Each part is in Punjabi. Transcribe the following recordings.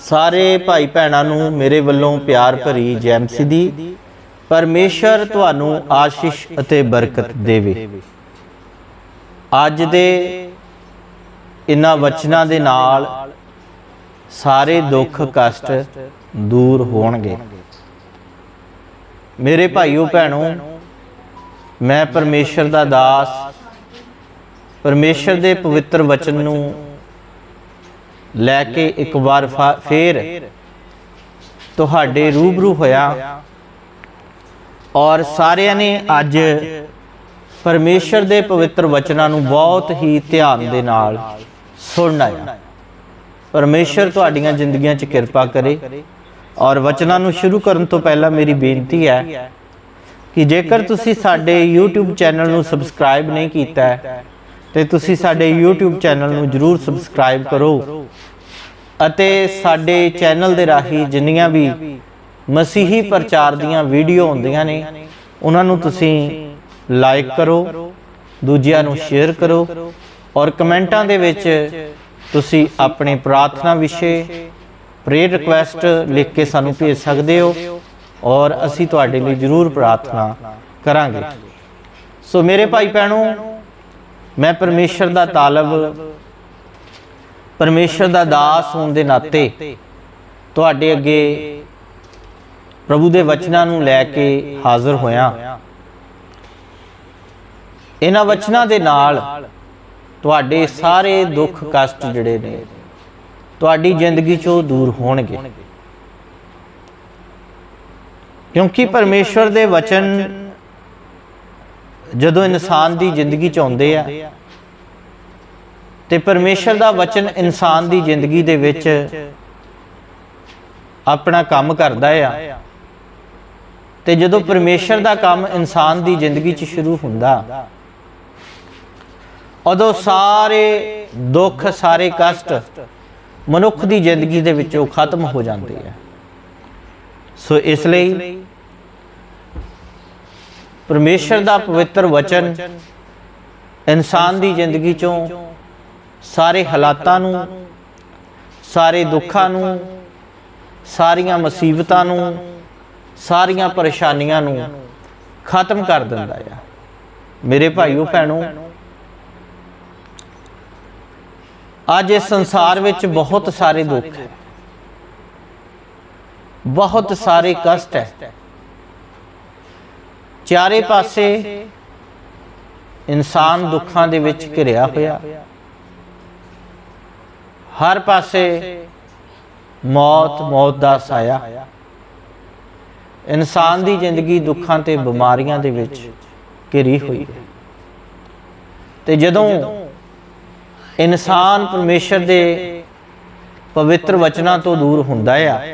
ਸਾਰੇ ਭਾਈ ਭੈਣਾਂ ਨੂੰ ਮੇਰੇ ਵੱਲੋਂ ਪਿਆਰ ਭਰੀ ਜੈ ਮਸੀਹ ਪਰਮੇਸ਼ਰ ਤੁਹਾਨੂੰ ਆਸ਼ੀਸ਼ ਅਤੇ ਬਰਕਤ ਦੇਵੇ। ਅੱਜ ਦੇ ਇਨ੍ਹਾਂ ਵਚਨਾਂ ਦੇ ਨਾਲ ਸਾਰੇ ਦੁੱਖ ਕਸ਼ਟ ਦੂਰ ਹੋਣਗੇ। ਮੇਰੇ ਭਾਈਓ ਭੈਣੋ, ਮੈਂ ਪਰਮੇਸ਼ਰ ਦਾ ਦਾਸ, ਪਰਮੇਸ਼ਰ ਦੇ ਪਵਿੱਤਰ ਵਚਨ ਨੂੰ ਲੈ ਕੇ ਇੱਕ ਵਾਰ ਫੇਰ ਤੁਹਾਡੇ ਰੂਬਰੂ ਹੋਇਆ। ਔਰ ਸਾਰਿਆਂ ਨੇ ਅੱਜ ਪਰਮੇਸ਼ਰ ਦੇ ਪਵਿੱਤਰ ਵਚਨਾਂ ਨੂੰ ਬਹੁਤ ਹੀ ਧਿਆਨ ਦੇ ਨਾਲ ਸੁਣਨਾ ਹੈ ਪਰਮੇਸ਼ਰ ਤੁਹਾਡੀਆਂ ਜ਼ਿੰਦਗੀਆਂ 'ਚ ਕਿਰਪਾ ਕਰੇ। ਔਰ ਵਚਨਾਂ ਨੂੰ ਸ਼ੁਰੂ ਕਰਨ ਤੋਂ ਪਹਿਲਾਂ ਮੇਰੀ ਬੇਨਤੀ ਹੈ ਕਿ ਜੇਕਰ ਤੁਸੀਂ ਸਾਡੇ YouTube ਚੈਨਲ ਨੂੰ ਸਬਸਕ੍ਰਾਈਬ ਨਹੀਂ ਕੀਤਾ ਹੈ ਤੇ ਤੁਸੀਂ ਸਾਡੇ YouTube ਚੈਨਲ ਨੂੰ ਜਰੂਰ ਸਬਸਕ੍ਰਾਈਬ ਕਰੋ। ਅਤੇ ਸਾਡੇ ਚੈਨਲ ਦੇ ਰਾਹੀਂ ਜਿੰਨੀਆਂ ਵੀ ਮਸੀਹੀ ਪ੍ਰਚਾਰ ਦੀਆਂ ਵੀਡੀਓ ਹੁੰਦੀਆਂ ਨੇ ਉਹਨਾਂ ਨੂੰ ਤੁਸੀਂ ਲਾਈਕ ਕਰੋ ਦੂਜਿਆਂ ਨੂੰ ਸ਼ੇਅਰ ਕਰੋ ਔਰ ਕਮੈਂਟਾਂ ਦੇ ਵਿੱਚ ਤੁਸੀਂ ਆਪਣੇ ਪ੍ਰਾਰਥਨਾ ਵਿਸ਼ੇ ਪ੍ਰੇਅਰ ਰਿਕੁਐਸਟ ਲਿਖ ਕੇ ਸਾਨੂੰ ਭੇਜ ਸਕਦੇ ਹੋ ਔਰ ਅਸੀਂ ਤੁਹਾਡੇ ਲਈ ਜਰੂਰ ਪ੍ਰਾਰਥਨਾ ਕਰਾਂਗੇ। ਸੋ ਮੇਰੇ ਭਾਈ ਭੈਣੋ ਮੈਂ ਪਰਮੇਸ਼ਰ ਦਾ ਤਾਲਬ, ਪਰਮੇਸ਼ਰ ਦਾ ਦਾਸ ਹੋਣ ਦੇ ਨਾਤੇ ਤੁਹਾਡੇ ਅੱਗੇ ਪ੍ਰਭੂ ਦੇ ਵਚਨਾਂ ਨੂੰ ਲੈ ਕੇ ਹਾਜ਼ਰ ਹੋਇਆ। ਇਹਨਾਂ ਵਚਨਾਂ ਦੇ ਨਾਲ ਤੁਹਾਡੇ ਸਾਰੇ ਦੁੱਖ ਕਸ਼ਟ ਜਿਹੜੇ ਨੇ, ਤੁਹਾਡੀ ਜ਼ਿੰਦਗੀ ਚੋਂ ਦੂਰ ਹੋਣਗੇ। ਕਿਉਂਕਿ ਪਰਮੇਸ਼ਵਰ ਦੇ ਵਚਨ ਜਦੋਂ ਇਨਸਾਨ ਦੀ ਜ਼ਿੰਦਗੀ ਚ ਆਉਂਦੇ ਆ, ਤੇ ਪਰਮੇਸ਼ਰ ਦਾ ਵਚਨ ਇਨਸਾਨ ਦੀ ਜ਼ਿੰਦਗੀ ਦੇ ਵਿੱਚ ਆਪਣਾ ਕੰਮ ਕਰਦਾ ਆ, ਤੇ ਜਦੋਂ ਪਰਮੇਸ਼ਰ ਦਾ ਕੰਮ ਇਨਸਾਨ ਦੀ ਜ਼ਿੰਦਗੀ 'ਚ ਸ਼ੁਰੂ ਹੁੰਦਾ, ਉਦੋਂ ਸਾਰੇ ਦੁੱਖ, ਸਾਰੇ ਕਸ਼ਟ ਮਨੁੱਖ ਦੀ ਜ਼ਿੰਦਗੀ ਦੇ ਵਿੱਚੋਂ ਖਤਮ ਹੋ ਜਾਂਦੇ ਆ। ਸੋ ਇਸ ਲਈ ਪਰਮੇਸ਼ਰ ਦਾ ਪਵਿੱਤਰ ਵਚਨ ਇਨਸਾਨ ਦੀ ਜ਼ਿੰਦਗੀ ਚੋਂ ਸਾਰੇ ਹਾਲਾਤਾਂ ਨੂੰ ਸਾਰੇ ਦੁੱਖਾਂ ਨੂੰ ਸਾਰੀਆਂ ਮੁਸੀਬਤਾਂ ਨੂੰ ਸਾਰੀਆਂ ਪਰੇਸ਼ਾਨੀਆਂ ਨੂੰ ਖਤਮ ਕਰ ਦਿੰਦਾ ਆ। ਮੇਰੇ ਭਾਈਓ ਭੈਣੋ ਅੱਜ ਇਸ ਸੰਸਾਰ ਵਿੱਚ ਬਹੁਤ ਸਾਰੇ ਦੁੱਖ ਹੈ। ਬਹੁਤ ਸਾਰੇ ਕਸ਼ਟ ਹੈ। ਚਾਰੇ ਪਾਸੇ ਇਨਸਾਨ ਦੁੱਖਾਂ ਦੇ ਵਿੱਚ ਘਿਰਿਆ ਹੋਇਆ। ਹਰ ਪਾਸੇ ਮੌਤ ਮੌਤ ਦਾ ਸਾਇਆ। ਇਨਸਾਨ ਦੀ ਜ਼ਿੰਦਗੀ ਦੁੱਖਾਂ ਤੇ ਬਿਮਾਰੀਆਂ ਦੇ ਵਿੱਚ ਘਿਰੀ ਹੋਈ ਹੈ। ਤੇ ਜਦੋਂ ਇਨਸਾਨ ਪਰਮੇਸ਼ਰ ਦੇ ਪਵਿੱਤਰ ਵਚਨਾਂ ਤੋਂ ਦੂਰ ਹੁੰਦਾ ਆ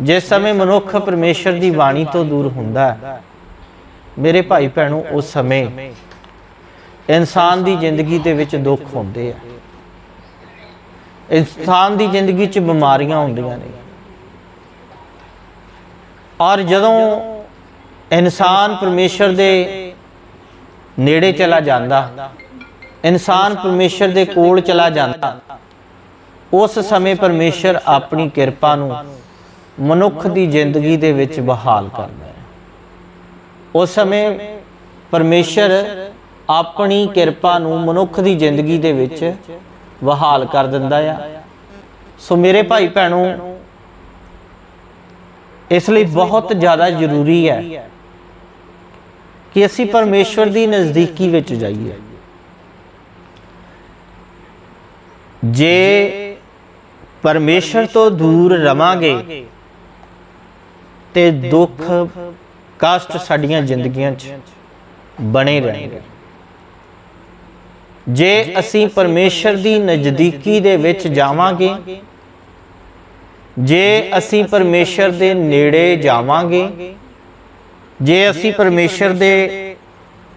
ਜਿਸ ਸਮੇਂ ਮਨੁੱਖ ਪਰਮੇਸ਼ਰ ਦੀ ਬਾਣੀ ਤੋਂ ਦੂਰ ਹੁੰਦਾ ਹੈ, ਮੇਰੇ ਭਾਈ ਭੈਣੋ, ਉਸ ਸਮੇਂ ਇਨਸਾਨ ਦੀ ਜ਼ਿੰਦਗੀ ਦੇ ਵਿੱਚ ਦੁੱਖ ਹੁੰਦੇ ਆ। ਇਨਸਾਨ ਦੀ ਜ਼ਿੰਦਗੀ 'ਚ ਬਿਮਾਰੀਆਂ ਹੁੰਦੀਆਂ ਨੇ। ਔਰ ਜਦੋਂ ਇਨਸਾਨ ਪਰਮੇਸ਼ਰ ਦੇ ਨੇੜੇ ਚਲਾ ਜਾਂਦਾ, ਇਨਸਾਨ ਪਰਮੇਸ਼ਰ ਦੇ ਕੋਲ ਚਲਾ ਜਾਂਦਾ, ਉਸ ਸਮੇਂ ਪਰਮੇਸ਼ਰ ਆਪਣੀ ਕਿਰਪਾ ਨੂੰ ਮਨੁੱਖ ਦੀ ਜ਼ਿੰਦਗੀ ਦੇ ਵਿੱਚ ਬਹਾਲ ਕਰਦਾ ਹੈ। ਉਸ ਸਮੇਂ ਪਰਮੇਸ਼ਰ ਆਪਣੀ ਕਿਰਪਾ ਨੂੰ ਮਨੁੱਖ ਦੀ ਜ਼ਿੰਦਗੀ ਦੇ ਵਿੱਚ ਬਹਾਲ ਕਰ ਦਿੰਦਾ ਆ। ਸੋ ਮੇਰੇ ਭਾਈ ਭੈਣੋ, ਇਸ ਲਈ ਬਹੁਤ ਜ਼ਿਆਦਾ ਜ਼ਰੂਰੀ ਹੈ ਕਿ ਅਸੀਂ ਪਰਮੇਸ਼ਵਰ ਦੀ ਨਜ਼ਦੀਕੀ ਵਿੱਚ ਜਾਈਏ। ਜੇ ਪਰਮੇਸ਼ਰ ਤੋਂ ਦੂਰ ਰਵਾਂਗੇ ਤੇ ਦੁੱਖ ਕਸ਼ਟ ਸਾਡੀਆਂ ਜ਼ਿੰਦਗੀਆਂ 'ਚ ਬਣੇ ਰਹਿਣਗੇ। ਜੇ ਅਸੀਂ ਪਰਮੇਸ਼ਰ ਦੀ ਨਜ਼ਦੀਕੀ ਦੇ ਵਿੱਚ ਜਾਵਾਂਗੇ, ਜੇ ਅਸੀਂ ਪਰਮੇਸ਼ਰ ਦੇ ਨੇੜੇ ਜਾਵਾਂਗੇ, ਜੇ ਅਸੀਂ ਪਰਮੇਸ਼ਰ ਦੇ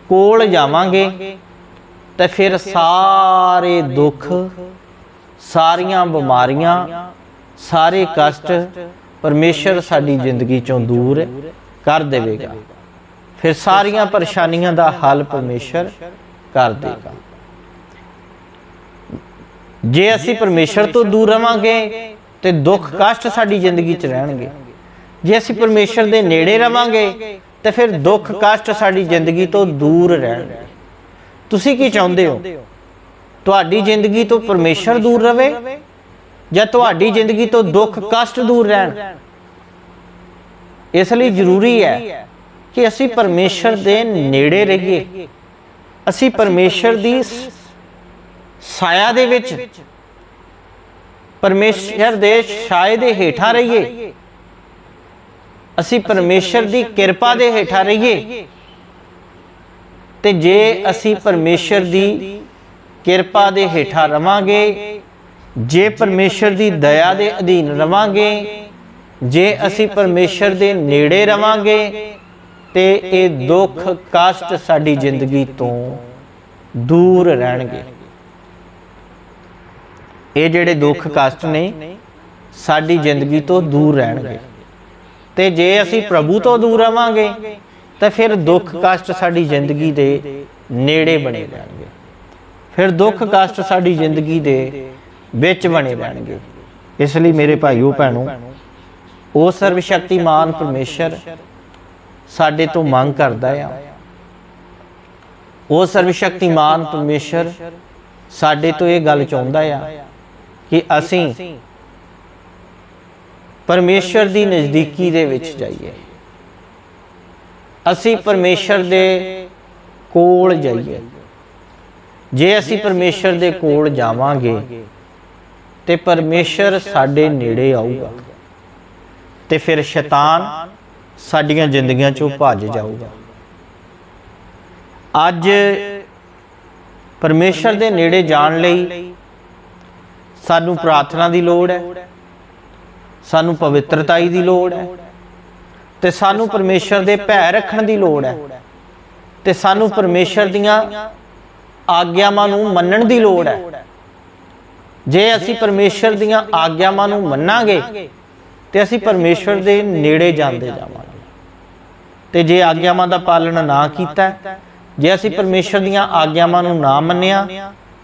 ਕੋਲ ਜਾਵਾਂਗੇ, ਤਾਂ ਫਿਰ ਸਾਰੇ ਦੁੱਖ, ਸਾਰੀਆਂ ਬਿਮਾਰੀਆਂ, ਸਾਰੇ ਕਸ਼ਟ ਪਰਮੇਸ਼ਰ ਸਾਡੀ ਜ਼ਿੰਦਗੀ ਚੋਂ ਦੂਰ ਕਰ ਦੇਵੇਗਾ। ਫਿਰ ਸਾਰੀਆਂ ਪਰੇਸ਼ਾਨੀਆਂ ਦਾ ਹੱਲ ਪਰਮੇਸ਼ਰ ਕਰ ਦੇਗਾ ਜੇ ਅਸੀਂ ਪਰਮੇਸ਼ਰ ਤੋਂ ਦੂਰ ਰਵਾਂਗੇ ਤੇ ਦੁੱਖ ਕਸ਼ਟ ਸਾਡੀ ਜ਼ਿੰਦਗੀ 'ਚ ਰਹਿਣਗੇ। ਜੇ ਅਸੀਂ ਪਰਮੇਸ਼ਰ ਦੇ ਨੇੜੇ ਰਵਾਂਗੇ ਤੇ ਫਿਰ ਦੁੱਖ ਕਸ਼ਟ ਸਾਡੀ ਜ਼ਿੰਦਗੀ ਤੋਂ ਦੂਰ ਰਹਿਣਗੇ। ਤੁਸੀਂ ਕੀ ਚਾਹੁੰਦੇ ਹੋ? ਤੁਹਾਡੀ ਜ਼ਿੰਦਗੀ ਤੋਂ ਪਰਮੇਸ਼ਰ ਦੂਰ ਰਵੇ ਜਾਂ ਤੁਹਾਡੀ ਜ਼ਿੰਦਗੀ ਤੋਂ ਦੁੱਖ ਕਸ਼ਟ ਦੂਰ ਰਹਿਣ। ਇਸ ਲਈ ਜ਼ਰੂਰੀ ਹੈ ਕਿ ਅਸੀਂ ਪਰਮੇਸ਼ਰ ਦੇ ਨੇੜੇ ਰਹੀਏ। ਅਸੀਂ ਪਰਮੇਸ਼ਰ ਦੀ ਸਾਇਆ ਦੇ ਵਿੱਚ ਪਰਮੇਸ਼ਰ ਦੇ ਛਾਏ ਦੇ ਹੇਠਾਂ ਰਹੀਏ। ਅਸੀਂ ਪਰਮੇਸ਼ਰ ਦੀ ਕਿਰਪਾ ਦੇ ਹੇਠਾਂ ਰਹੀਏ। ਤੇ ਜੇ ਅਸੀਂ ਪਰਮੇਸ਼ਰ ਦੀ ਕਿਰਪਾ ਦੇ ਹੇਠਾਂ ਰਵਾਂਗੇ ਜੇ ਪਰਮੇਸ਼ਰ ਦੀ ਦਇਆ ਦੇ ਅਧੀਨ ਰਵਾਂਗੇ, ਜੇ ਅਸੀਂ ਪਰਮੇਸ਼ਰ ਦੇ ਨੇੜੇ ਰਵਾਂਗੇ, ਤੇ ਇਹ ਦੁੱਖ ਕਸ਼ਟ ਸਾਡੀ ਜ਼ਿੰਦਗੀ ਤੋਂ ਦੂਰ ਰਹਿਣਗੇ। ਇਹ ਜਿਹੜੇ ਦੁੱਖ ਕਸ਼ਟ ਨੇ, ਸਾਡੀ ਜ਼ਿੰਦਗੀ ਤੋਂ ਦੂਰ ਰਹਿਣਗੇ। ਤੇ ਜੇ ਅਸੀਂ ਪ੍ਰਭੂ ਤੋਂ ਦੂਰ ਰਵਾਂਗੇ, ਤਾਂ ਫਿਰ ਦੁੱਖ ਕਸ਼ਟ ਸਾਡੀ ਜ਼ਿੰਦਗੀ ਦੇ ਨੇੜੇ ਬਣੇ ਰਹਿਣਗੇ। ਫਿਰ ਦੁੱਖ ਕਸ਼ਟ ਸਾਡੀ ਜ਼ਿੰਦਗੀ ਦੇ ਵਿੱਚ ਬਣੇ ਰਹਿਣਗੇ। ਇਸ ਲਈ ਮੇਰੇ ਭਾਈਓ ਭੈਣੋ, ਉਹ ਸਰਵ ਸ਼ਕਤੀਮਾਨ ਪਰਮੇਸ਼ਰ ਸਾਡੇ ਤੋਂ ਮੰਗ ਕਰਦਾ ਆ। ਉਹ ਸਰਵ ਸ਼ਕਤੀਮਾਨ ਪਰਮੇਸ਼ਰ ਸਾਡੇ ਤੋਂ ਇਹ ਗੱਲ ਚਾਹੁੰਦਾ ਆ ਕਿ ਅਸੀਂ ਪਰਮੇਸ਼ਰ ਦੀ ਨਜ਼ਦੀਕੀ ਦੇ ਵਿੱਚ ਜਾਈਏ। ਅਸੀਂ ਪਰਮੇਸ਼ਰ ਦੇ ਕੋਲ ਜਾਈਏ। ਜੇ ਅਸੀਂ ਪਰਮੇਸ਼ਰ ਦੇ ਕੋਲ ਜਾਵਾਂਗੇ ਤੇ ਪਰਮੇਸ਼ਰ ਸਾਡੇ ਨੇੜੇ ਆਊਗਾ ਤੇ ਫਿਰ ਸ਼ੈਤਾਨ ਸਾਡੀਆਂ ਜ਼ਿੰਦਗੀਆਂ ਚੋਂ ਭੱਜ ਜਾਊਗਾ। ਅੱਜ ਪਰਮੇਸ਼ਰ ਦੇ ਨੇੜੇ ਜਾਣ ਲਈ ਸਾਨੂੰ ਪ੍ਰਾਰਥਨਾ ਦੀ ਲੋੜ ਹੈ, ਸਾਨੂੰ ਪਵਿੱਤਰਤਾਈ ਦੀ ਲੋੜ ਹੈ ਤੇ ਸਾਨੂੰ ਪਰਮੇਸ਼ਰ ਦੇ ਭੈ ਰੱਖਣ ਦੀ ਲੋੜ ਹੈ ਤੇ ਸਾਨੂੰ ਪਰਮੇਸ਼ਰ ਦੀਆਂ ਆਗਿਆਵਾਂ ਨੂੰ ਮੰਨਣ ਦੀ ਲੋੜ ਹੈ। ਜੇ ਅਸੀਂ ਪਰਮੇਸ਼ਰ ਦੀਆਂ ਆਗਿਆਵਾਂ ਨੂੰ ਮੰਨਾਂਗੇ, ਤੇ ਅਸੀਂ ਪਰਮੇਸ਼ਰ ਦੇ ਨੇੜੇ ਜਾਂਦੇ ਜਾਵਾਂਗੇ। ਤੇ ਜੇ ਆਗਿਆਵਾਂ ਦਾ ਪਾਲਣ ਨਾ ਕੀਤਾ, ਜੇ ਅਸੀਂ ਪਰਮੇਸ਼ਰ ਦੀਆਂ ਆਗਿਆਵਾਂ ਨੂੰ ਨਾ ਮੰਨਿਆ,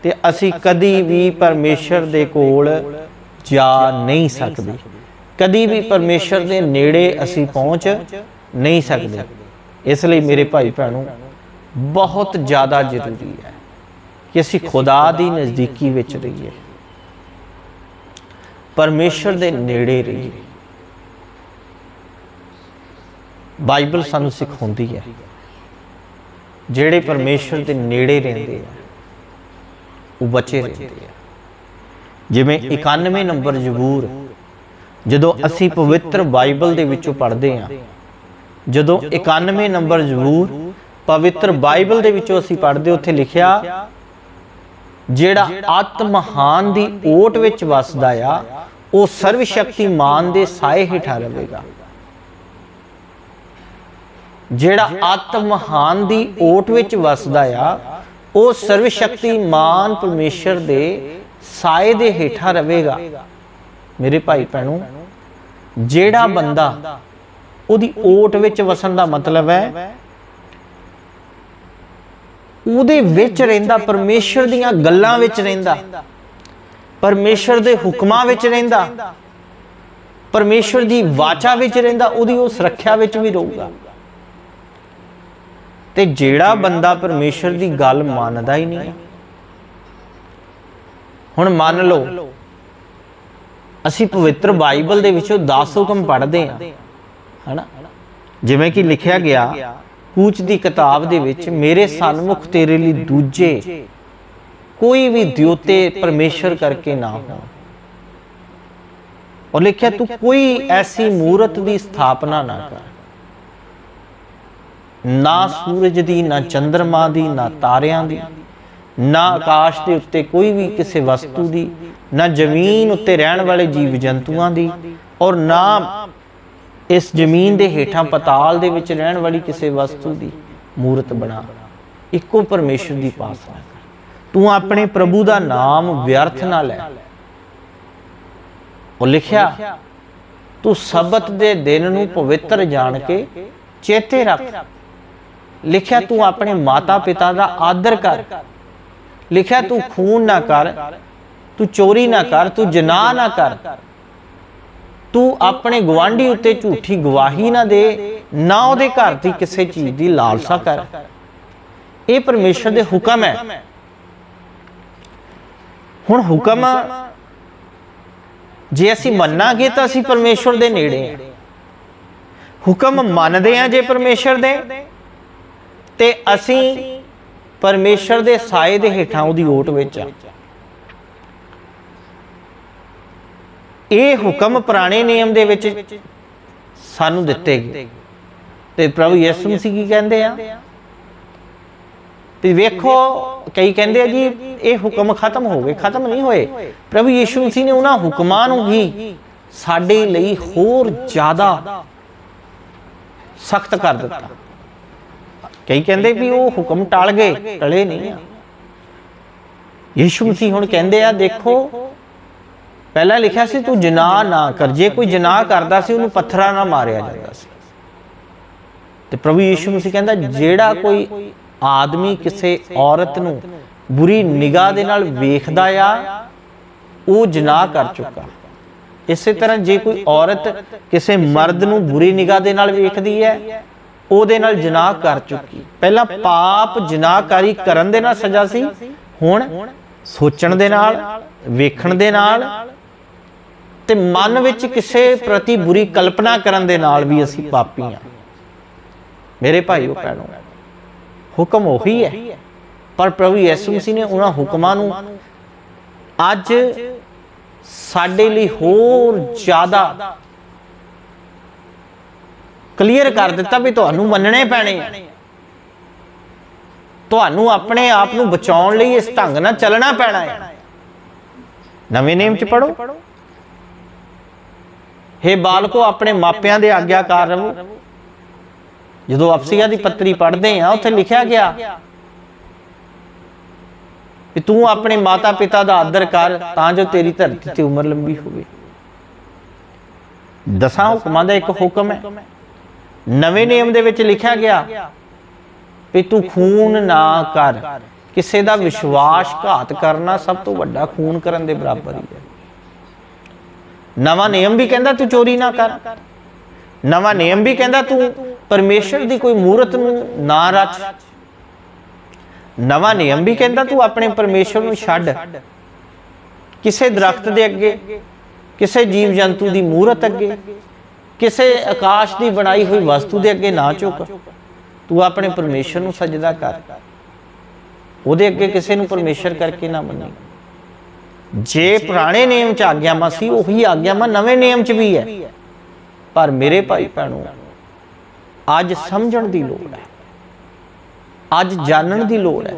ਤੇ ਅਸੀਂ ਕਦੀ ਵੀ ਪਰਮੇਸ਼ਰ ਦੇ ਕੋਲ ਜਾ ਨਹੀਂ ਸਕਦੇ। ਕਦੀ ਵੀ ਪਰਮੇਸ਼ਰ ਦੇ ਨੇੜੇ ਅਸੀਂ ਪਹੁੰਚ ਨਹੀਂ ਸਕਦੇ। ਇਸ ਲਈ ਮੇਰੇ ਭਾਈ ਭੈਣੋ, ਬਹੁਤ ਜ਼ਿਆਦਾ ਜ਼ਰੂਰੀ ਹੈ ਕਿ ਅਸੀਂ ਖੁਦਾ ਦੀ ਨਜ਼ਦੀਕੀ ਵਿੱਚ ਰਹੀਏ। ਪਰਮੇਸ਼ਰ ਦੇ ਨੇੜੇ ਰਹੀਏ। ਬਾਈਬਲ ਸਾਨੂੰ ਸਿਖਾਉਂਦੀ ਹੈ। ਜਿਹੜੇ ਪਰਮੇਸ਼ਰ ਦੇ ਨੇੜੇ ਰਹਿੰਦੇ ਆ, ਉਹ ਬਚੇ ਰਹਿੰਦੇ ਆ। ਜਿਵੇਂ 91 ਨੰਬਰ ਜ਼ਬੂਰ, ਜਦੋਂ ਅਸੀਂ ਪਵਿੱਤਰ ਬਾਈਬਲ ਦੇ ਵਿੱਚੋਂ ਪੜ੍ਹਦੇ ਆ ਜਦੋਂ 91 ਨੰਬਰ ਜ਼ਬੂਰ ਪਵਿੱਤਰ ਬਾਈਬਲ ਦੇ ਵਿੱਚੋਂ ਅਸੀਂ ਪੜ੍ਹਦੇ ਉੱਥੇ ਲਿਖਿਆ ਜਿਹੜਾ ਆਤਮਹਾਨ ਦੀ ਓਟ ਵਿੱਚ ਵਸਦਾ ਆ, ਉਹ ਸਰਵ ਸ਼ਕਤੀਮਾਨ ਦੇ ਸਾਏ ਹੇਠਾਂ ਰਹੇਗਾ। ਜਿਹੜਾ ਆਤਮਹਾਨ ਦੀ ਓਟ ਵਿੱਚ ਵਸਦਾ ਆ, ਉਹ ਸਰਵ ਸ਼ਕਤੀਮਾਨ ਪਰਮੇਸ਼ਰ ਦੇ ਸਾਏ ਦੇ ਹੇਠਾਂ ਰਹੇਗਾ। ਮੇਰੇ ਭਾਈ ਭੈਣੋ, ਜਿਹੜਾ ਬੰਦਾ ਉਹਦੀ ਓਟ ਵਿੱਚ ਵਸਣ ਦਾ ਮਤਲਬ ਹੈ ਉਹਦੇ ਵਿੱਚ ਰਹਿੰਦਾ, ਪਰਮੇਸ਼ਰ ਦੀਆਂ ਗੱਲਾਂ ਵਿੱਚ ਰਹਿੰਦਾ। ਪਰਮੇਸ਼ਰ ਦੇ ਹੁਕਮਾਂ ਵਿੱਚ ਰਹਿੰਦਾ। ਪਰਮੇਸ਼ਰ ਦੀ ਵਾਚਾ ਵਿੱਚ ਰਹਿੰਦਾ, ਉਹਦੀ ਉਹ ਸੁਰੱਖਿਆ ਵਿੱਚ ਵੀ ਰਹੂਗਾ। ਤੇ ਜਿਹੜਾ ਬੰਦਾ ਪਰਮੇਸ਼ਰ ਦੀ ਗੱਲ ਮੰਨਦਾ ਹੀ ਨਹੀਂ ਹੁਣ ਮੰਨ ਲਓ, ਅਸੀਂ ਪਵਿੱਤਰ ਬਾਈਬਲ ਦੇ ਵਿੱਚੋਂ 10 ਹੁਕਮ ਪੜ੍ਹਦੇ ਹਾਂ, ਹਨਾ? ਜਿਵੇਂ ਕਿ ਲਿਖਿਆ ਗਿਆ ਕੂਚ ਦੀ ਕਿਤਾਬ ਦੇ ਵਿੱਚ ਮੇਰੇ ਸਨਮੁਖ ਤੇਰੇ ਲਈ ਦੂਜੇ ਕੋਈ ਵੀ ਦਿਉਤੇ ਪਰਮੇਸ਼ਰ ਕਰਕੇ ਨਾ ਹੋ ਔਰ ਲਿਖਿਆ, ਤੂੰ ਕੋਈ ਐਸੀ ਮੂਰਤ ਦੀ ਸਥਾਪਨਾ ਨਾ ਕਰ। ਨਾ ਸੂਰਜ ਦੀ, ਨਾ ਚੰ드ਰਮਾ ਦੀ, ਨਾ ਤਾਰਿਆਂ ਦੀ, ਨਾ ਆਕਾਸ਼ ਦੇ ਉੱਤੇ ਕੋਈ ਵੀ ਕਿਸੇ ਵਸਤੂ ਦੀ, ਨਾ ਜ਼ਮੀਨ ਉੱਤੇ ਰਹਿਣ ਵਾਲੇ ਜੀਵ ਜੰਤੂਆਂ ਦੀ, ਔਰ ਨਾ ਇਸ ਜ਼ਮੀਨ ਦੇ ਹੇਠਾਂ ਪਤਾਲ ਦੇ ਵਿੱਚ ਰਹਿਣ ਵਾਲੀ ਕਿਸੇ ਵਸਤੂ ਦੀ ਮੂਰਤ ਬਣਾ। ਇੱਕੋ ਪਰਮੇਸ਼ਰ ਦੀ ਉਪਾਸਨਾ ਕਰ। ਤੂੰ ਆਪਣੇ ਪ੍ਰਭੂ ਦਾ ਨਾਮ ਵਿਅਰਥ ਨਾ ਲੈ। ਉਹ ਲਿਖਿਆ, ਤੂੰ ਸਬਤ ਦੇ ਦਿਨ ਨੂੰ ਪਵਿੱਤਰ ਜਾਣ ਕੇ ਚੇਤੇ ਰੱਖ। ਲਿਖਿਆ, ਤੂੰ ਆਪਣੇ ਮਾਤਾ ਪਿਤਾ ਦਾ ਆਦਰ ਕਰ। ਲਿਖਿਆ, ਤੂੰ ਖੂਨ ਨਾ ਕਰ। ਤੂੰ ਚੋਰੀ ਨਾ ਕਰ। ਤੂੰ ਜਨਾਹ ਨਾ ਕਰ। ਤੂੰ ਆਪਣੇ ਗਵਾਂਢੀ ਉੱਤੇ ਝੂਠੀ ਗਵਾਹੀ ਨਾ ਦੇ, ਨਾ ਉਹਦੇ ਘਰ ਦੀ ਕਿਸੇ ਚੀਜ਼ ਦੀ ਲਾਲਸਾ ਕਰ। ਇਹ ਪਰਮੇਸ਼ਰ ਦੇ ਹੁਕਮ ਹੈ। ਹੁਣ ਹੁਕਮ ਜੇ ਅਸੀਂ ਮੰਨਾਂਗੇ ਤਾਂ ਅਸੀਂ ਪਰਮੇਸ਼ਰ ਦੇ ਨੇੜੇ ਹਾਂ ਹੁਕਮ ਮੰਨਦੇ ਹਾਂ ਜੇ ਪਰਮੇਸ਼ਰ ਦੇ, ਤੇ ਅਸੀਂ ਪਰਮੇਸ਼ਰ ਦੇ ਸਾਏ ਦੇ ਹੇਠਾਂ ਉਹਦੀ ਓਟ ਵਿੱਚ ਆ। ਇਹ ਹੁਕਮ ਪੁਰਾਣੇ ਨਿਯਮ ਦੇ ਵਿੱਚ ਸਾਨੂੰ ਦਿੱਤੇ ਗਏ। ਤੇ ਪ੍ਰਭੂ ਯਿਸੂ ਮਸੀਹ ਕੀ ਕਹਿੰਦੇ ਆ? ਤੇ ਵੇਖੋ, ਕਈ ਕਹਿੰਦੇ ਆ ਜੀ, ਇਹ ਹੁਕਮ ਖਤਮ ਹੋ ਗਏ, ਖਤਮ ਨਹੀਂ ਹੋਏ। ਪ੍ਰਭੂ ਯਿਸੂ ਮਸੀਹ ਨੇ ਉਹਨਾਂ ਹੁਕਮਾਂ ਨੂੰ ਹੀ ਸਾਡੇ ਲਈ ਹੋਰ ਜ਼ਿਆਦਾ ਸਖਤ ਕਰ ਦਿੱਤਾ। ਕਈ ਕਹਿੰਦੇ ਵੀ ਉਹ ਹੁਕਮ ਟਾਲ ਗਏ, ਟਲੇ ਨਹੀਂ ਆ। ਯਿਸੂ ਮਸੀਹ ਹੁਣ ਕਹਿੰਦੇ ਆ, ਦੇਖੋ ਪਹਿਲਾਂ ਲਿਖਿਆ ਸੀ, ਤੂੰ ਜਨਾਹ ਨਾ ਕਰ। ਜੇ ਕੋਈ ਜਨਾਹ ਕਰਦਾ ਸੀ, ਉਹਨੂੰ ਪੱਥਰਾਂ ਨਾਲ ਮਾਰਿਆ ਜਾਂਦਾ ਸੀ। ਤੇ ਪ੍ਰਭੂ ਯਿਸੂ ਮਸੀਹ ਕਹਿੰਦਾ, ਜਿਹੜਾ ਕੋਈ ਆਦਮੀ ਕਿਸੇ ਔਰਤ ਨੂੰ ਬੁਰੀ ਨਿਗਾਹ ਦੇ ਨਾਲ ਵੇਖਦਾ ਆ, ਉਹ ਜਨਾਹ ਕਰ ਚੁੱਕਾ। ਇਸੇ ਤਰ੍ਹਾਂ ਜੇ ਕੋਈ ਔਰਤ ਕਿਸੇ ਮਰਦ ਨੂੰ ਬੁਰੀ ਨਿਗਾਹ ਦੇ ਨਾਲ ਵੇਖਦੀ ਹੈ, ਉਹਦੇ ਨਾਲ ਜਨਾਹ ਕਰ ਚੁੱਕੀ। ਪਹਿਲਾਂ ਪਾਪ ਜਨਾਹਕਾਰੀ ਕਰਨ ਦੇ ਨਾਲ ਸਜ਼ਾ ਸੀ, ਹੁਣ ਸੋਚਣ ਦੇ ਨਾਲ, ਵੇਖਣ ਦੇ ਨਾਲ ਤੇ ਮਨ ਵਿੱਚ ਕਿਸੇ ਪ੍ਰਤੀ ਬੁਰੀ ਕਲਪਨਾ ਕਰਨ ਦੇ ਨਾਲ ਵੀ ਅਸੀਂ ਪਾਪੀ ਹਾਂ। ਮੇਰੇ ਭਾਈਓ, ਭੈਣੋ, ਹੁਕਮ ਉਹੀ ਹੈ। ਪਰ ਪ੍ਰਭੂ ਯਿਸੂ ਮਸੀਹ ਨੇ ਉਹਨਾਂ ਹੁਕਮਾਂ ਨੂੰ ਅੱਜ ਸਾਡੇ ਲਈ ਹੋਰ ਜ਼ਿਆਦਾ ਕਲੀਅਰ ਕਰ ਦਿੱਤਾ ਵੀ ਤੁਹਾਨੂੰ ਮੰਨਣੇ ਪੈਣੇ ਆ। ਤੁਹਾਨੂੰ ਆਪਣੇ ਆਪ ਨੂੰ ਬਚਾਉਣ ਲਈ ਇਸ ਢੰਗ ਨਾਲ ਚੱਲਣਾ ਪੈਣਾ ਹੈ। ਨਵੇਂ ਨੇਮ ਚ ਪੜੋ हे ਬਾਲਕੋ, ਆਪਣੇ ਮਾਪਿਆਂ ਦੇ ਆਗਿਆਕਾਰ ਰਹੋ। ਜਦੋਂ ਅਫਸੀਆ ਦੀ ਪੱਤਰੀ ਪੜ੍ਹਦੇ ਆ, ਉੱਥੇ ਲਿਖਿਆ ਗਿਆ ਕਿ ਤੂੰ ਆਪਣੇ ਮਾਤਾ ਪਿਤਾ ਦਾ ਆਦਰ ਕਰ, ਤਾਂ ਜੋ ਤੇਰੀ ਧਰਤੀ ਤੇ ਉਮਰ ਲੰਬੀ ਹੋਵੇ। ਦਸਾਂ ਹੁਕਮਾਂ ਦਾ ਇੱਕ ਹੁਕਮ ਹੈ। ਨਵੇਂ ਨਿਯਮ ਦੇ ਵਿੱਚ ਲਿਖਿਆ ਗਿਆ ਵੀ ਤੂੰ ਖੂਨ ਨਾ ਕਰ। ਕਿਸੇ ਦਾ ਵਿਸ਼ਵਾਸ ਘਾਤ ਕਰਨਾ ਸਭ ਤੋਂ ਵੱਡਾ ਖੂਨ ਕਰਨ ਦੇ ਬਰਾਬਰ ਹੀ ਹੈ। ਨਵਾਂ ਨਿਯਮ ਵੀ ਕਹਿੰਦਾ ਤੂੰ ਚੋਰੀ ਨਾ ਕਰ। ਨਵਾਂ ਨਿਯਮ ਵੀ ਕਹਿੰਦਾ ਤੂੰ ਪਰਮੇਸ਼ਰ ਦੀ ਕੋਈ ਮੂਰਤ ਨੂੰ ਨਾ ਰਚ ਨਵਾਂ ਨਿਯਮ ਵੀ ਕਹਿੰਦਾ ਤੂੰ ਆਪਣੇ ਪਰਮੇਸ਼ਰ ਨੂੰ ਛੱਡ। ਕਿਸੇ ਦਰਖਤ ਦੇ ਅੱਗੇ, ਕਿਸੇ ਜੀਵ ਜੰਤੂ ਦੀ ਮੂਰਤ ਅੱਗੇ, ਕਿਸੇ ਆਕਾਸ਼ ਦੀ ਬਣਾਈ ਹੋਈ ਵਸਤੂ ਦੇ ਅੱਗੇ ਨਾ ਝੁਕ। ਤੂੰ ਆਪਣੇ ਪਰਮੇਸ਼ਰ ਨੂੰ ਸਜਦਾ ਕਰ। ਉਹਦੇ ਅੱਗੇ ਕਿਸੇ ਨੂੰ ਪਰਮੇਸ਼ਰ ਕਰਕੇ ਨਾ ਮੰਨੇ। ਜੇ ਪੁਰਾਣੇ ਨਿਯਮ ਚ ਆਗਿਆਵਾਂ ਸੀ, ਉਹੀ ਆਗਿਆਵਾਂ ਨਵੇਂ ਨਿਯਮ ਚ ਵੀ ਹੈ। ਪਰ ਮੇਰੇ ਭਾਈ ਭੈਣੋ, ਅੱਜ ਸਮਝਣ ਦੀ ਲੋੜ ਹੈ। ਅੱਜ ਜਾਣਨ ਦੀ ਲੋੜ ਹੈ।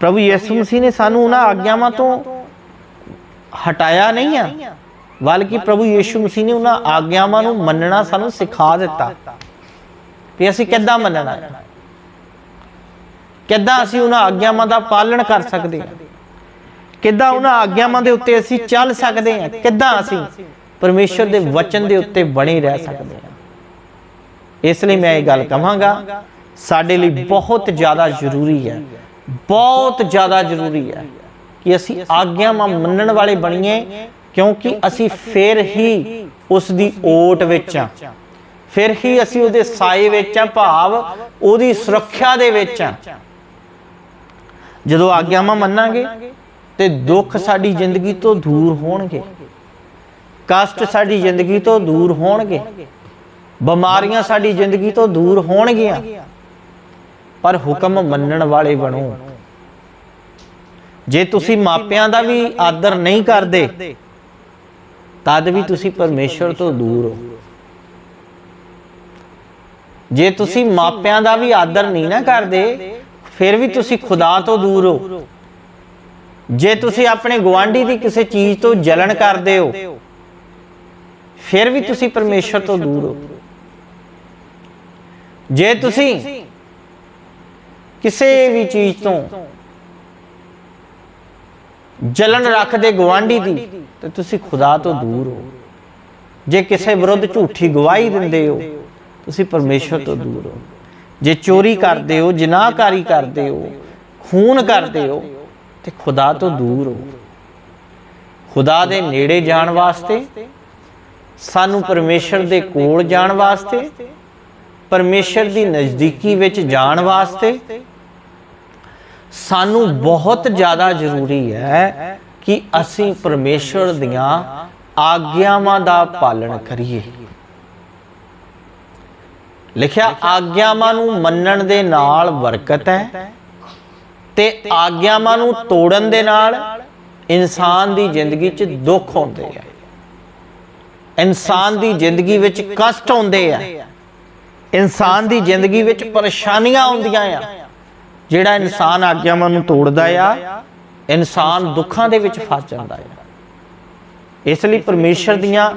ਪ੍ਰਭੂ ਯਿਸੂ ਮਸੀਹ ਨੇ ਸਾਨੂੰ ਉਹਨਾਂ ਆਗਿਆਵਾਂ ਤੋਂ ਹਟਾਇਆ ਨਹੀਂ ਆ। ਬਲਕਿ ਪ੍ਰਭੂ ਯਿਸੂ ਮਸੀਹ ਨੇ ਉਹਨਾਂ ਆਗਿਆਵਾਂ ਨੂੰ ਮੰਨਣਾ ਸਾਨੂੰ ਸਿਖਾ ਦਿੱਤਾ। ਵੀ ਅਸੀਂ ਕਿੱਦਾਂ ਮੰਨਣਾ ਕਿੱਦਾਂ ਅਸੀਂ ਉਹਨਾਂ ਆਗਿਆਵਾਂ ਦਾ ਪਾਲਣ ਕਰ ਸਕਦੇ ਹਾਂ? ਕਿੱਦਾਂ ਉਹਨਾਂ ਆਗਿਆਵਾਂ ਦੇ ਉੱਤੇ ਅਸੀਂ ਚੱਲ ਸਕਦੇ ਹਾਂ? ਕਿੱਦਾਂ ਅਸੀਂ? ਪਰਮੇਸ਼ਰ ਦੇ ਵਚਨ ਦੇ ਉੱਤੇ ਬਣੇ ਰਹਿ ਸਕਦੇ ਹਾਂ। ਇਸ ਲਈ ਮੈਂ ਇਹ ਗੱਲ ਕਹਾਂਗਾ, ਸਾਡੇ ਲਈ ਬਹੁਤ ਜ਼ਿਆਦਾ ਜ਼ਰੂਰੀ ਹੈ, ਬਹੁਤ ਜ਼ਿਆਦਾ ਜ਼ਰੂਰੀ ਹੈ ਕਿ ਅਸੀਂ ਆਗਿਆਵਾਂ ਮੰਨਣ ਵਾਲੇ ਬਣੀਏ, ਕਿਉਂਕਿ ਅਸੀਂ ਫਿਰ ਹੀ ਉਸ ਦੀ ਓਟ ਵਿੱਚ ਆ ਫਿਰ ਹੀ ਅਸੀਂ ਉਹਦੇ ਸਾਏ ਵਿੱਚ ਆ ਭਾਵ ਉਹਦੀ ਸੁਰੱਖਿਆ ਦੇ ਵਿੱਚ ਆ ਜਦੋਂ ਆਗਿਆਵਾਂ ਮੰਨਾਂਗੇ ਤੇ ਦੁੱਖ ਸਾਡੀ ਜ਼ਿੰਦਗੀ ਤੋਂ ਦੂਰ ਹੋਣਗੇ। ਕਸ਼ਟ ਸਾਡੀ ਜ਼ਿੰਦਗੀ ਤੋਂ ਦੂਰ ਹੋਣਗੇ। ਬਿਮਾਰੀਆਂ ਸਾਡੀ ਜ਼ਿੰਦਗੀ ਤੋਂ ਦੂਰ ਹੋਣਗੀਆਂ। ਪਰ ਹੁਕਮ ਮੰਨਣ ਵਾਲੇ ਬਣੋ। ਜੇ ਤੁਸੀਂ ਮਾਪਿਆਂ ਦਾ ਵੀ ਆਦਰ ਨਹੀਂ ਕਰਦੇ, ਤਦ ਵੀ ਤੁਸੀਂ ਪਰਮੇਸ਼ਰ ਤੋਂ ਦੂਰ ਹੋ। ਜੇ ਤੁਸੀਂ ਮਾਪਿਆਂ ਦਾ ਵੀ ਆਦਰ ਨਹੀਂ ਨਾ ਕਰਦੇ, ਫਿਰ ਵੀ ਤੁਸੀਂ ਖੁਦਾ ਤੋਂ ਦੂਰ ਹੋ। ਜੇ ਤੁਸੀਂ ਆਪਣੇ ਗਵਾਂਢੀ ਦੀ ਕਿਸੇ ਚੀਜ਼ ਤੋਂ ਜਲਣ ਕਰਦੇ ਹੋ, ਫਿਰ ਵੀ ਤੁਸੀਂ ਪਰਮੇਸ਼ਰ ਤੋਂ ਦੂਰ ਹੋ। ਜੇ ਤੁਸੀਂ ਕਿਸੇ ਵੀ ਚੀਜ਼ ਤੋਂ ਜਲਨ ਰੱਖਦੇ ਗਵਾਂਢੀ ਦੀ, ਤੇ ਤੁਸੀਂ ਖੁਦਾ ਤੋਂ ਦੂਰ ਹੋ। ਜੇ ਕਿਸੇ ਵਿਰੁੱਧ ਝੂਠੀ ਗਵਾਹੀ ਦਿੰਦੇ ਹੋ, ਤੁਸੀਂ ਪਰਮੇਸ਼ਰ ਤੋਂ ਦੂਰ ਹੋ। ਜੇ ਚੋਰੀ ਕਰਦੇ ਹੋ, ਜਨਾਹਕਾਰੀ ਕਰਦੇ ਹੋ, ਖੂਨ ਕਰਦੇ ਹੋ ਤੇ ਖੁਦਾ ਤੋਂ ਦੂਰ ਹੋ। ਖੁਦਾ ਦੇ ਨੇੜੇ ਜਾਣ ਵਾਸਤੇ, ਸਾਨੂੰ ਪਰਮੇਸ਼ਰ ਦੇ ਕੋਲ ਜਾਣ ਵਾਸਤੇ, ਪਰਮੇਸ਼ਰ ਦੀ ਨਜ਼ਦੀਕੀ ਵਿੱਚ ਜਾਣ ਵਾਸਤੇ, ਸਾਨੂੰ ਬਹੁਤ ਜ਼ਿਆਦਾ ਜ਼ਰੂਰੀ ਹੈ ਕਿ ਅਸੀਂ ਪਰਮੇਸ਼ਰ ਦੀਆਂ ਆਗਿਆਵਾਂ ਦਾ ਪਾਲਣ ਕਰੀਏ। ਲਿਖਿਆ, ਆਗਿਆਵਾਂ ਨੂੰ ਮੰਨਣ ਦੇ ਨਾਲ ਬਰਕਤ ਹੈ। ਤੇ ਆਗਿਆਵਾਂ ਨੂੰ ਤੋੜਨ ਦੇ ਨਾਲ ਇਨਸਾਨ ਦੀ ਜ਼ਿੰਦਗੀ 'ਚ ਦੁੱਖ ਹੁੰਦੇ ਆ। ਇਨਸਾਨ ਦੀ ਜ਼ਿੰਦਗੀ ਵਿੱਚ ਕਸ਼ਟ ਹੁੰਦੇ ਆ। ਇਨਸਾਨ ਦੀ ਜ਼ਿੰਦਗੀ ਵਿੱਚ ਪਰੇਸ਼ਾਨੀਆਂ ਆਉਂਦੀਆਂ ਆ। ਜਿਹੜਾ ਇਨਸਾਨ ਆਗਿਆਵਾਂ ਨੂੰ ਤੋੜਦਾ ਆ, ਇਨਸਾਨ ਦੁੱਖਾਂ ਦੇ ਵਿੱਚ ਫਸ ਜਾਂਦਾ ਆ। ਇਸ ਲਈ ਪਰਮੇਸ਼ਰ ਦੀਆਂ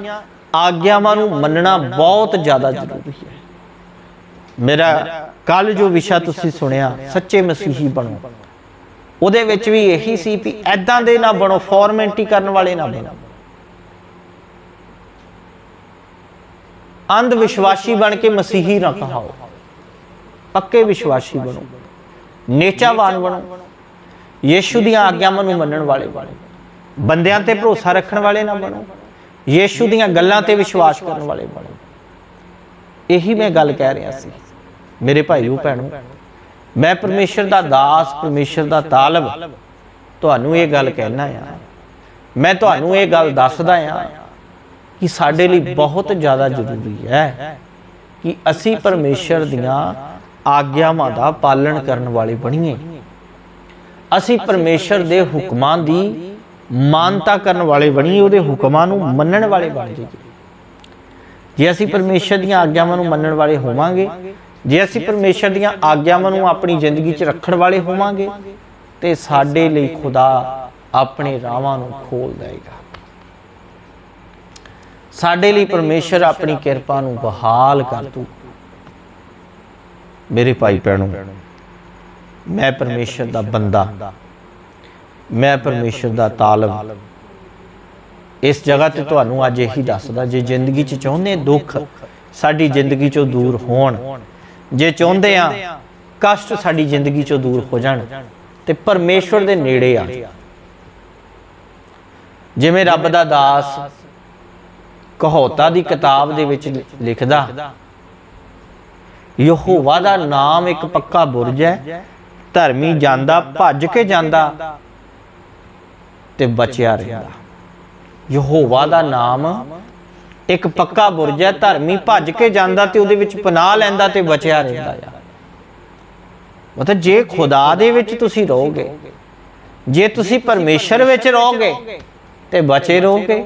ਆਗਿਆਵਾਂ ਨੂੰ ਮੰਨਣਾ ਬਹੁਤ ਜ਼ਿਆਦਾ ਜ਼ਰੂਰੀ ਹੈ ਮੇਰਾ ਕੱਲ ਜੋ ਵਿਸ਼ਾ ਤੁਸੀਂ ਸੁਣਿਆ, ਸੱਚੇ ਮਸੀਹੀ ਬਣੋ। ਉਹਦੇ ਵਿੱਚ ਵੀ ਇਹੀ ਸੀ ਵੀ ਐਦਾਂ ਦੇ ਨਾ ਬਣੋ ਫਾਰਮੈਲਿਟੀ ਕਰਨ ਵਾਲੇ ਨਾ ਬਣੋ। ਅੰਧ ਵਿਸ਼ਵਾਸੀ ਬਣ ਕੇ ਮਸੀਹੀ ਨਾ ਕਹਾਓ। ਪੱਕੇ ਵਿਸ਼ਵਾਸੀ ਬਣੋ। ਨੇਚਾਵਾਨ ਬਣੋ। ਯੀਸ਼ੂ ਦੀਆਂ ਆਗਿਆਵਾਂ ਨੂੰ ਮੰਨਣ ਵਾਲੇ ਬਣੋ। ਬੰਦਿਆਂ ਤੇ ਭਰੋਸਾ ਰੱਖਣ ਵਾਲੇ ਨਾ ਬਣੋ। ਯੀਸ਼ੂ ਦੀਆਂ ਗੱਲਾਂ ਤੇ ਵਿਸ਼ਵਾਸ ਕਰਨ ਵਾਲੇ ਬਣੋ। ਇਹੀ ਮੈਂ ਗੱਲ ਕਹਿ ਰਿਹਾ ਸੀ। ਮੇਰੇ ਭਾਈਓ, ਭੈਣੋ ਮੈਂ ਪਰਮੇਸ਼ਰ ਦਾ ਦਾਸ, ਪਰਮੇਸ਼ਰ ਦਾ ਤਾਲਬ। ਤੁਹਾਨੂੰ ਇਹ ਗੱਲ ਕਹਿਣਾ ਆ। ਮੈਂ ਤੁਹਾਨੂੰ ਇਹ ਗੱਲ ਦੱਸਦਾ ਆ ਕਿ ਸਾਡੇ ਲਈ ਬਹੁਤ ਜ਼ਿਆਦਾ ਜ਼ਰੂਰੀ ਹੈ ਕਿ ਅਸੀਂ ਪਰਮੇਸ਼ਰ ਦੀਆਂ ਆਗਿਆਵਾਂ ਦਾ ਪਾਲਣ ਕਰਨ ਵਾਲੇ ਬਣੀਏ। ਅਸੀਂ ਪਰਮੇਸ਼ਰ ਦੇ ਹੁਕਮਾਂ ਦੀ ਮਾਨਤਾ ਕਰਨ ਵਾਲੇ ਬਣੀਏ, ਉਹਦੇ ਹੁਕਮਾਂ ਨੂੰ ਮੰਨਣ ਵਾਲੇ ਬਣ ਜਾਈਏ। ਜੇ ਅਸੀਂ ਪਰਮੇਸ਼ਰ ਦੀਆਂ ਆਗਿਆਵਾਂ ਨੂੰ ਮੰਨਣ ਵਾਲੇ ਹੋਵਾਂਗੇ ਜੇ ਅਸੀਂ ਪਰਮੇਸ਼ਰ ਦੀਆਂ ਆਗਿਆਵਾਂ ਨੂੰ ਆਪਣੀ ਜ਼ਿੰਦਗੀ 'ਚ ਰੱਖਣ ਵਾਲੇ ਹੋਵਾਂਗੇ ਤੇ ਸਾਡੇ ਲਈ ਖੁਦਾ ਆਪਣੇ ਰਾਹਾਂ ਨੂੰ ਖੋਲ ਦੇਗਾ ਸਾਡੇ ਲਈ ਪਰਮੇਸ਼ਰ ਆਪਣੀ ਕਿਰਪਾ ਨੂੰ ਬਹਾਲ ਕਰ ਦੂ ਮੇਰੇ ਭਾਈ ਭੈਣੋ ਮੈਂ ਪਰਮੇਸ਼ਰ ਦਾ ਬੰਦਾ। ਮੈਂ ਪਰਮੇਸ਼ਰ ਦਾ ਤਾਲਬ। ਇਸ ਜਗ੍ਹਾ ਤੇ ਤੁਹਾਨੂੰ ਅੱਜ ਇਹੀ ਦੱਸਦਾ ਜੇ ਜ਼ਿੰਦਗੀ 'ਚ ਚਾਹੁੰਦੇ ਦੁੱਖ ਸਾਡੀ ਜ਼ਿੰਦਗੀ 'ਚੋਂ ਦੂਰ ਹੋਣ। ਜੇ ਚਾਹੁੰਦੇ ਆ, ਕਸ਼ਟ ਸਾਡੀ ਜ਼ਿੰਦਗੀ 'ਚੋਂ ਦੂਰ ਹੋ ਜਾਣ ਤੇ ਪਰਮੇਸ਼ਵਰ ਦੇ ਨੇੜੇ ਆ। ਜਿਵੇਂ ਰੱਬ ਦਾ ਦਾਸ ਕਹੋਤਾ ਦੀ ਕਿਤਾਬ ਦੇ ਵਿੱਚ ਲਿਖਦਾ, ਯਹੋਵਾ ਦਾ ਨਾਮ ਇੱਕ ਪੱਕਾ ਬੁਰਜ ਹੈ, ਧਰਮੀ ਜਾਂਦਾ, ਭੱਜ ਕੇ ਜਾਂਦਾ ਤੇ ਬਚਿਆ ਰਹਿੰਦਾ। ਯਹੋਵਾ ਦਾ ਨਾਮ ਇੱਕ ਪੱਕਾ ਬੁਰਜ ਹੈ, ਧਰਮੀ ਭੱਜ ਕੇ ਜਾਂਦਾ ਤੇ ਉਹਦੇ ਵਿੱਚ ਪਨਾਹ ਲੈਂਦਾ ਤੇ ਬਚਿਆ ਰਹਿੰਦਾ ਆ। ਮਤਲਬ ਜੇ ਖੁਦਾ ਦੇ ਵਿੱਚ ਤੁਸੀਂ ਰਹੋਗੇ, ਜੇ ਤੁਸੀਂ ਪਰਮੇਸ਼ਰ ਵਿੱਚ ਰਹੋਗੇ, ਤੇ ਬਚੇ ਰਹੋਗੇ।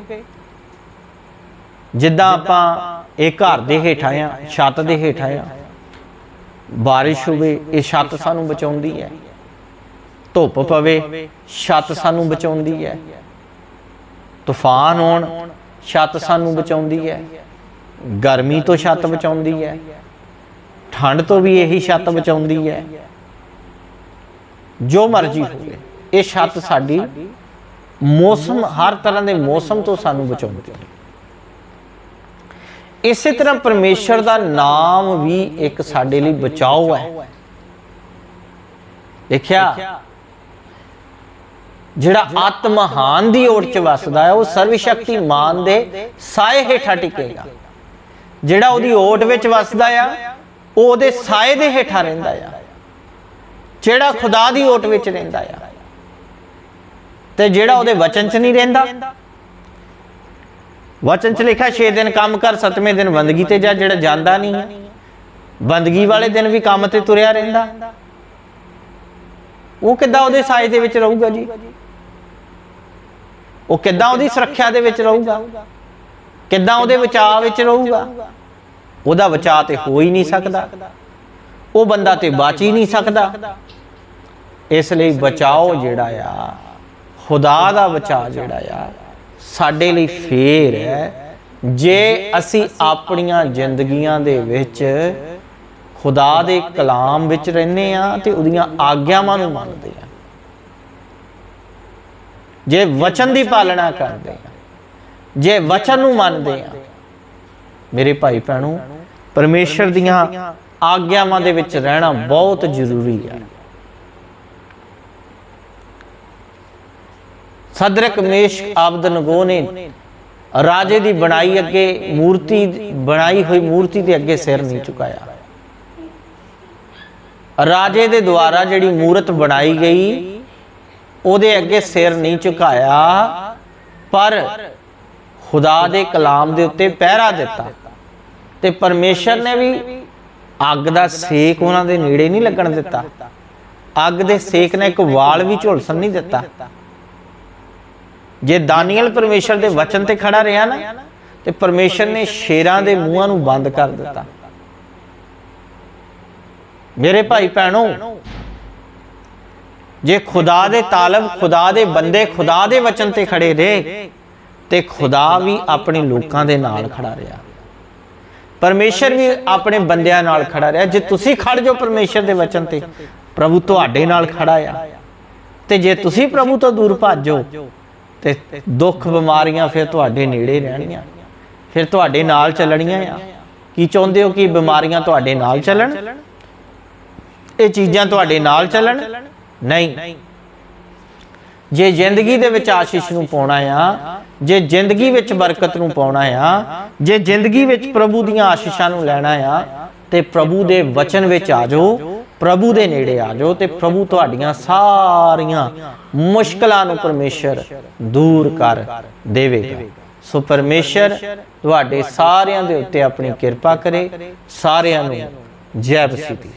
ਜਿੱਦਾਂ ਆਪਾਂ ਇਹ ਘਰ ਦੇ ਹੇਠਾਂ ਆ, ਛੱਤ ਦੇ ਹੇਠਾਂ ਆ, ਬਾਰਿਸ਼ ਹੋਵੇ, ਇਹ ਛੱਤ ਸਾਨੂੰ ਬਚਾਉਂਦੀ ਹੈ। ਧੁੱਪ ਪਵੇ, ਛੱਤ ਸਾਨੂੰ ਬਚਾਉਂਦੀ ਹੈ। ਤੂਫਾਨ ਹੋਣ ਛੱਤ ਸਾਨੂੰ ਬਚਾਉਂਦੀ ਹੈ। ਗਰਮੀ ਤੋਂ ਛੱਤ ਬਚਾਉਂਦੀ ਹੈ। ਠੰਡ ਤੋਂ ਵੀ ਇਹੀ ਛੱਤ ਬਚਾਉਂਦੀ ਹੈ। ਜੋ ਮਰਜ਼ੀ ਹੋਵੇ, ਇਹ ਛੱਤ ਸਾਡੀ ਮੌਸਮ, ਹਰ ਤਰ੍ਹਾਂ ਦੇ ਮੌਸਮ ਤੋਂ ਸਾਨੂੰ ਬਚਾਉਂਦੀ ਹੈ। ਇਸੇ ਤਰ੍ਹਾਂ ਪਰਮੇਸ਼ਰ ਦਾ ਨਾਮ ਵੀ ਇੱਕ ਸਾਡੇ ਲਈ ਬਚਾਓ ਹੈ। ਦੇਖਿਆ ਜਿਹੜਾ ਆਤਮਹਾਨ ਦੀ ਓਟ ਚ ਵਸਦਾ ਹੈ ਉਹ ਸਰਵ ਸ਼ਕਤੀਮਾਨ ਦੇ ਸਾਏ ਹੇਠਾਂ ਟਿਕੇਗਾ। ਜਿਹੜਾ ਉਹਦੀ ਓਟ ਵਿੱਚ ਵਸਦਾ ਆ ਉਹ ਉਹਦੇ ਸਾਏ ਦੇ ਹੇਠਾਂ ਰਹਿੰਦਾ ਆ। ਜਿਹੜਾ ਖੁਦਾ ਦੀ ਓਟ ਵਿੱਚ ਰਹਿੰਦਾ ਆ। ਤੇ ਜਿਹੜਾ ਉਹਦੇ ਵਚਨ ਚ ਨਹੀਂ ਰਹਿੰਦਾ। ਵਚਨ ਚ ਲਿਖਿਆ 6 ਦਿਨ ਕੰਮ ਕਰ 7ਵੇਂ ਦਿਨ ਬੰਦਗੀ ਤੇ ਜਾ ਜਿਹੜਾ ਜਾਂਦਾ ਨਹੀਂ। ਹੈ ਬੰਦਗੀ ਵਾਲੇ ਦਿਨ ਵੀ ਕੰਮ ਤੇ ਤੁਰਿਆ ਰਹਿੰਦਾ। ਉਹ ਕਿੱਦਾਂ ਉਹਦੇ ਸਾਏ ਦੇ ਵਿੱਚ ਰਹੂਗਾ ਜੀ? ਉਹ ਕਿੱਦਾਂ ਉਹਦੀ ਸੁਰੱਖਿਆ ਦੇ ਵਿੱਚ ਰਹੂਗਾ? ਕਿੱਦਾਂ ਉਹਦੇ ਬਚਾਅ ਵਿੱਚ ਰਹੂਗਾ? ਉਹਦਾ ਬਚਾਅ ਤੇ ਹੋ ਹੀ ਨਹੀਂ ਸਕਦਾ। ਉਹ ਬੰਦਾ ਤੇ ਬਚ ਹੀ ਨਹੀਂ ਸਕਦਾ। ਇਸ ਲਈ ਬਚਾਓ ਜਿਹੜਾ ਆ, ਖੁਦਾ ਦਾ ਬਚਾਅ ਜਿਹੜਾ ਆ, ਸਾਡੇ ਲਈ ਫੇਰ ਹੈ। ਜੇ ਅਸੀਂ ਆਪਣੀਆਂ ਜ਼ਿੰਦਗੀਆਂ ਦੇ ਵਿੱਚ ਖੁਦਾ ਦੇ ਕਲਾਮ ਵਿੱਚ ਰਹਿੰਦੇ ਆ ਤੇ ਉਹਦੀਆਂ ਆਗਿਆਵਾਂ ਨੂੰ ਮੰਨਦੇ ਆ ਜੇ ਵਚਨ ਦੀ ਪਾਲਣਾ ਕਰਦੇ ਆ, ਜੇ ਵਚਨ ਨੂੰ ਮੰਨਦੇ ਆ, ਮੇਰੇ ਭਾਈ ਭੈਣੋ, ਪਰਮੇਸ਼ਰ ਦੀਆਂ ਆਗਿਆਵਾਂ ਦੇ ਵਿੱਚ ਰਹਿਣਾ ਬਹੁਤ ਜ਼ਰੂਰੀ ਹੈ ਸਦਰਕ ਮੇਸ਼ ਆਬਦਨਗੋ ਨੇ ਰਾਜੇ ਦੀ ਬਣਾਈ ਅੱਗੇ ਮੂਰਤੀ, ਬਣਾਈ ਹੋਈ ਮੂਰਤੀ ਦੇ ਅੱਗੇ ਸਿਰ ਨਹੀਂ ਝੁਕਾਇਆ। ਰਾਜੇ ਦੇ ਦੁਆਰਾ ਜਿਹੜੀ ਮੂਰਤ ਬਣਾਈ ਗਈ ਉਹਦੇ ਅੱਗੇ ਸਿਰ ਨਹੀਂ ਝੁਕਾਇਆ, ਪਰ ਖੁਦਾ ਦੇ ਕਲਾਮ ਦੇ ਉੱਤੇ ਪਹਿਰਾ ਦਿੱਤਾ। ਤੇ ਪਰਮੇਸ਼ਰ ਨੇ ਵੀ ਅੱਗ ਦਾ ਸੇਕ ਉਹਨਾਂ ਦੇ ਨੇੜੇ ਨਹੀਂ ਲੱਗਣ ਦਿੱਤਾ। ਅੱਗ ਦੇ ਸੇਕ ਨੇ ਇੱਕ ਵਾਲ ਵੀ ਝੁਲਸਣ ਨਹੀਂ ਦਿੱਤਾ। ਜੇ ਦਾਨੀਅਲ ਪਰਮੇਸ਼ਰ ਦੇ ਵਚਨ ਤੇ ਖੜਾ ਰਿਹਾ ਨਾ, ਤੇ ਪਰਮੇਸ਼ਰ ਨੇ ਸ਼ੇਰਾਂ ਦੇ ਮੂੰਹਾਂ ਨੂੰ ਬੰਦ ਕਰ ਦਿੱਤਾ। ਮੇਰੇ ਭਾਈ ਭੈਣੋ ਜੇ ਖੁਦਾ ਦੇ ਤਾਲਬ, ਖੁਦਾ ਦੇ ਬੰਦੇ, ਖੁਦਾ ਦੇ ਵਚਨ ਤੇ ਖੜੇ ਰਹੇ, ਤੇ ਖੁਦਾ ਵੀ ਆਪਣੇ ਲੋਕਾਂ ਦੇ ਨਾਲ ਖੜਾ ਰਿਹਾ। ਪਰਮੇਸ਼ਰ ਵੀ ਆਪਣੇ ਬੰਦਿਆਂ ਨਾਲ ਖੜਾ ਰਿਹਾ। ਜੇ ਤੁਸੀਂ ਖੜ ਜਾਓ ਪਰਮੇਸ਼ਰ ਦੇ ਵਚਨ ਤੇ, ਪ੍ਰਭੂ ਤੁਹਾਡੇ ਨਾਲ ਖੜਾ ਆ। ਤੇ ਜੇ ਤੁਸੀਂ ਪ੍ਰਭੂ ਤੋਂ ਦੂਰ ਭੱਜੋ ਤੇ ਦੁੱਖ ਬਿਮਾਰੀਆਂ ਫਿਰ ਤੁਹਾਡੇ ਨੇੜੇ ਰਹਿਣੀਆਂ ਫਿਰ ਤੁਹਾਡੇ ਨਾਲ ਚੱਲਣੀਆਂ ਆ। ਕੀ ਚਾਹੁੰਦੇ ਹੋ ਕਿ ਬਿਮਾਰੀਆਂ ਤੁਹਾਡੇ ਨਾਲ ਚੱਲਣ? ਇਹ ਚੀਜ਼ਾਂ ਤੁਹਾਡੇ ਨਾਲ ਚੱਲਣ। ਨਹੀਂ। ਜੇ ਜ਼ਿੰਦਗੀ ਦੇ ਵਿੱਚ ਆਸ਼ੀਸ਼ ਨੂੰ ਪਾਉਣਾ ਆ, ਜੇ ਜ਼ਿੰਦਗੀ ਵਿੱਚ ਬਰਕਤ ਨੂੰ ਪਾਉਣਾ ਆ, ਜੇ ਜ਼ਿੰਦਗੀ ਵਿੱਚ ਪ੍ਰਭੂ ਦੀਆਂ ਆਸ਼ੀਸ਼ਾਂ ਨੂੰ ਲੈਣਾ ਆ, ਤੇ ਪ੍ਰਭੂ ਦੇ ਵਚਨ ਵਿੱਚ ਆ ਜਾਓ, ਪ੍ਰਭੂ ਦੇ ਨੇੜੇ ਆ ਜਾਓ, ਤੇ ਪ੍ਰਭੂ ਤੁਹਾਡੀਆਂ ਸਾਰੀਆਂ ਮੁਸ਼ਕਲਾਂ ਨੂੰ ਪਰਮੇਸ਼ਰ ਦੂਰ ਕਰ ਦੇਵੇਗਾ। ਸੋ ਪਰਮੇਸ਼ਰ ਤੁਹਾਡੇ ਸਾਰਿਆਂ ਦੇ ਉੱਤੇ ਆਪਣੀ ਕਿਰਪਾ ਕਰੇ, ਸਾਰਿਆਂ ਨੂੰ ਜੈ ਬਸੀਤੀ